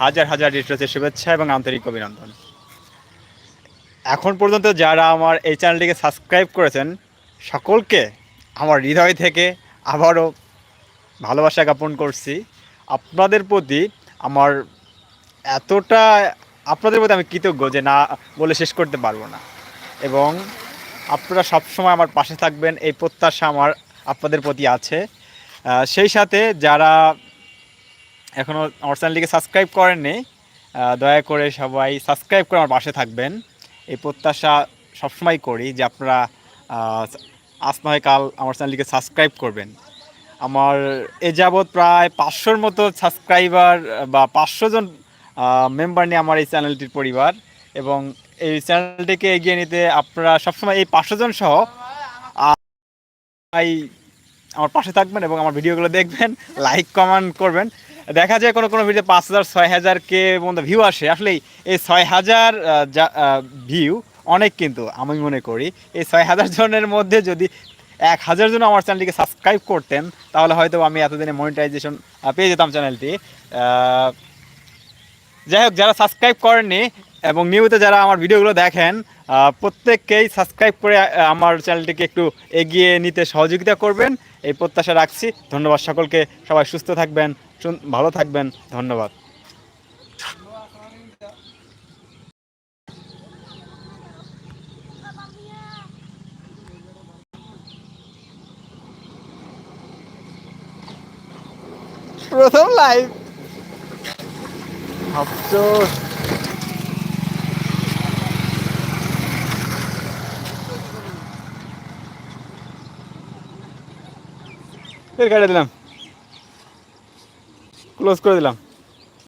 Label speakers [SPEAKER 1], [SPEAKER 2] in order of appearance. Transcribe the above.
[SPEAKER 1] হাজার হাজার রিট্রোচের শুভেচ্ছা এবং আন্তরিক অভিনন্দন। এখন পর্যন্ত যারা আমার এই চ্যানেলটিকে সাবস্ক্রাইব করেছেন, সকলকে আমার হৃদয় থেকে আবারও ভালোবাসা জ্ঞাপন করছি। আপনাদের প্রতি আমার এতটা, আপনাদের প্রতি আমি কৃতজ্ঞ যে না বলে শেষ করতে পারব না। এবং আপনারা সবসময় আমার পাশে থাকবেন, এই প্রত্যাশা আমার আপনাদের প্রতি আছে। সেই সাথে যারা এখনও আমার চ্যানেলটিকে সাবস্ক্রাইব করেননি দয়া করে সবাই সাবস্ক্রাইব করে আমার পাশে থাকবেন। এই প্রত্যাশা সবসময় করি যে আপনারা আজ নয় কাল আমার চ্যানেলটিকে সাবস্ক্রাইব করবেন। আমার এ যাবৎ প্রায় পাঁচশোর মতো সাবস্ক্রাইবার বা পাঁচশো জন মেম্বার নিয়ে আমার এই চ্যানেলটির পরিবার। এবং এই চ্যানেলটিকে এগিয়ে নিতে আপনারা সবসময় এই পাঁচশো জন সহ আমার পাশে থাকবেন এবং আমার ভিডিওগুলো দেখবেন লাইক কমেন্ট করবেন। দেখা যায় কোনো কোনো ভিডিও পাঁচ হাজার, ছয় হাজার কে মধ্যে ভিউ আসে। আসলে এই ছয় হাজার ভিউ অনেক কিন্তু আমি মনে করি। এই ছয় হাজার জনের মধ্যে যদি এক হাজার জন আমার চ্যানেলটিকে সাবস্ক্রাইব করতেন, তাহলে হয়তো আমি এতদিনে মনিটাইজেশন পেয়ে যেতাম চ্যানেলটি যাই হোক, যারা সাবস্ক্রাইব করেননি এবং নিয়মিত যারা আমার ভিডিওগুলো দেখেন প্রত্যেককেই সাবস্ক্রাইব করে আমার চ্যানেলটিকে একটু এগিয়ে নিতে সহযোগিতা করবেন। এই প্রত্যাশা রাখছি। ধন্যবাদ সকলকে। সবাই সুস্থ থাকবেন। ভালো থাকবেন ধন্যবাদ। প্রথম লাইভ আফসোস। ফের কেটে দিলাম। ক্লোজ করে দিলাম।